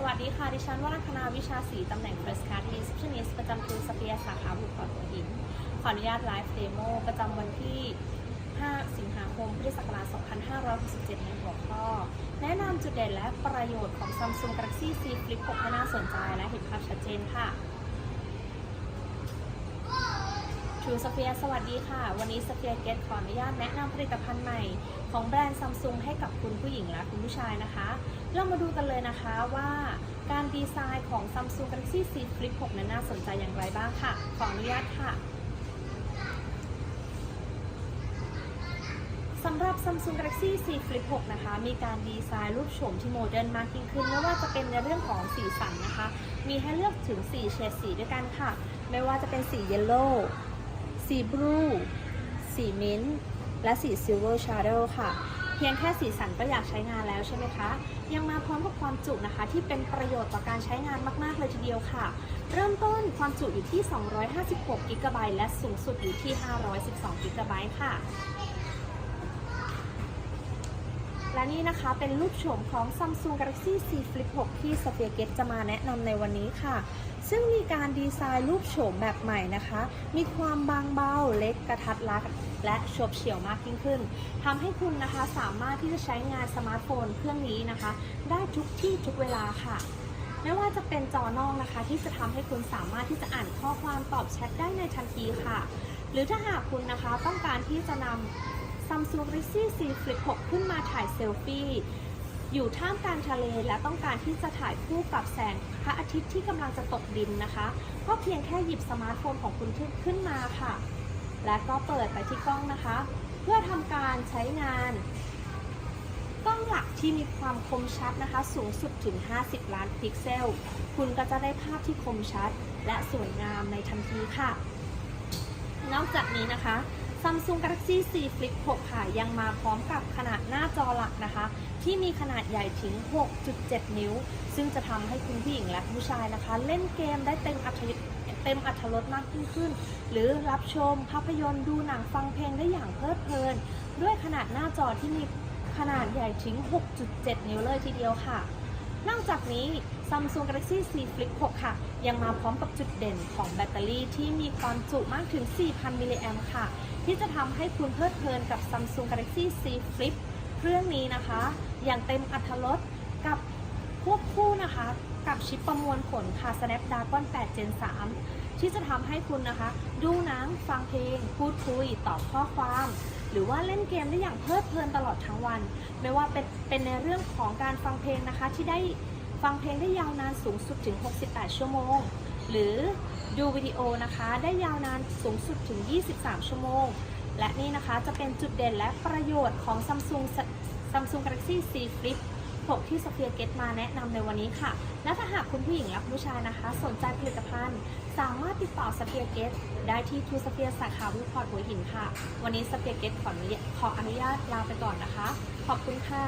สวัสดีค่ะ ดิฉันวรัคณาวิชาศรีตำแหน่ง First Card Receptionist ประจำทูสเปียสาขาบุคคลหัวหิน ขออนุญาตไลฟ์เดโมประจำวันที่ 5 สิงหาคม พุทธศักราช 2567 ในหัวข้อ แนะนำจุดเด่นและประโยชน์ของ Samsung Galaxy Z Flip 6ให้น่าสนใจและเห็นภาพชัดเจนค่ะ ทูสเฟียสวัสดีค่ะ วันนี้สเฟียเกตขออนุญาตแนะนำผลิตภัณฑ์ใหม่ของแบรนด์ซัมซุงให้กับคุณผู้หญิงและคุณผู้ชายนะคะ เรามาดูกันเลยนะคะว่าการดีไซน์ของ Samsung Galaxy Z Flip 6 นั้นน่าสนใจอย่างไรบ้างค่ะ ขออนุญาตค่ะสำหรับ Samsung Galaxy Z Flip 6 นะคะ มีการดีไซน์รูปโฉมที่โมเดิร์นมากยิ่งขึ้นไม่ว่าจะเป็นในเรื่องของสีสันนะคะ มีให้เลือกถึง 4 เฉดสีด้วยกันค่ะ ไม่ว่าจะเป็นสีเยลโล่ สีบลูสีมิ้นท์และสีซิลเวอร์ชาร์โดค่ะ เพียงแค่สีสันก็อยากใช้งานแล้วใช่ไหมคะ ยังมาพร้อมกับความจุนะคะ ที่เป็นประโยชน์ต่อการใช้งานมาก ๆ เลยทีเดียวค่ะ เริ่มต้นความจุอยู่ที่ 256 กิกะไบต์และสูงสุดอยู่ที่ 512 กิกะไบต์ค่ะ และนี่นะคะเป็นรูปโฉมของ Samsung Galaxy Z Flip 6 ที่ s p h e r e g a t จะมาแนะนำในวันนี้ค่ะ ซึ่งมีการดีไซน์รูปโฉมแบบใหม่นะคะ มีความบางเบาเล็กกระทัดรัดและโฉบเฉี่ยวมากยิ่งขึ้นทำให้คุณนะคะสามารถที่จะใช้งานสมาร์ทโฟนเครื่องนี้นะคะ ได้ทุกที่ทุกเวลาค่ะไม่ว่าจะเป็นจอนอกนะคะ ที่จะทำให้คุณสามารถที่จะอ่านข้อความตอบแชทได้ในทันทีค่ะ หรือถ้าหากคุณนะคะต้องการที่จะนำ Samsung Galaxy Z Flip 6 ขึ้นมาถ่ายเซลฟี่ อยู่ท่ามกลางทะเลและต้องการที่จะถ่ายคู่กับแสงพระอาทิตย์ที่กำลังจะตกดินนะคะ ก็เพียงแค่หยิบสมาร์ทโฟนของคุณขึ้นมาค่ะ และก็เปิดไปที่กล้องนะคะ เพื่อทำการใช้งาน กล้องหลักที่มีความคมชัดนะคะ สูงสุดถึง 50 ล้านพิกเซล คุณก็จะได้ภาพที่คมชัด และสวยงามในทันทีค่ะ นอกจากนี้นะคะ Samsung Galaxy Z Flip 6 ค่ะ ยังมาพร้อมกับขนาดหน้าจอหลักนะคะ ที่มีขนาดใหญ่ถึง 6.7 นิ้ว ซึ่งจะทำให้คุณผู้หญิงและผู้ชายนะคะ เล่นเกมได้เต็มอัตรเต็มอัตรสมากยิ่งขึ้น หรือรับชมภาพยนตร์ดูหนังฟังเพลงได้อย่างเพลิดเพลิน ด้วยขนาดหน้าจอที่มีขนาดใหญ่ถึง 6.7 นิ้วเลยทีเดียวค่ะ นอกจากนี้ Samsung Galaxy Z Flip 6 ค่ะ ยังมาพร้อมกับจุดเด่นของแบตเตอรี่ที่มีความจุมากถึง 4,000 มิลลิแอมค่ะ ที่จะทำให้คุณเพลิดเพลินกับ Samsung Galaxy Z Flip เครื่องนี้นะคะ อย่างเต็มอัตรสกับ คู่นะคะกับชิปประมวลผลค่ะ Snapdragon 8 Gen 3 ที่จะทำให้คุณนะคะ ดูหนังฟังเพลง พูดคุย ตอบข้อความ หรือว่าเล่นเกมได้อย่างเพลิดเพลินตลอดทั้งวัน ไม่ว่าเป็นเป็นในเรื่องของการฟังเพลงนะคะ ที่ได้ฟังเพลงได้ยาวนานสูงสุดถึง 68 ชั่วโมง หรือดูวิดีโอนะคะได้ยาวนานสูงสุดถึง 23 ชั่วโมง และนี่นะคะจะเป็นจุดเด่นและประโยชน์ของ Samsung Samsung Galaxy Z Flip 6ที่สเฟียเกตมาแนะนำในวันนี้ค่ะ และถ้าหากคุณผู้หญิงและผู้ชายนะคะ สนใจผลิตภัณฑ์ สามารถติดต่อสเฟียเกตได้ที่ทูสเฟียสาขาวิพอร์ตหัวหินค่ะ วันนี้สเฟียเกตขออนุญาตลาไปก่อนนะคะ ขอบคุณค่ะ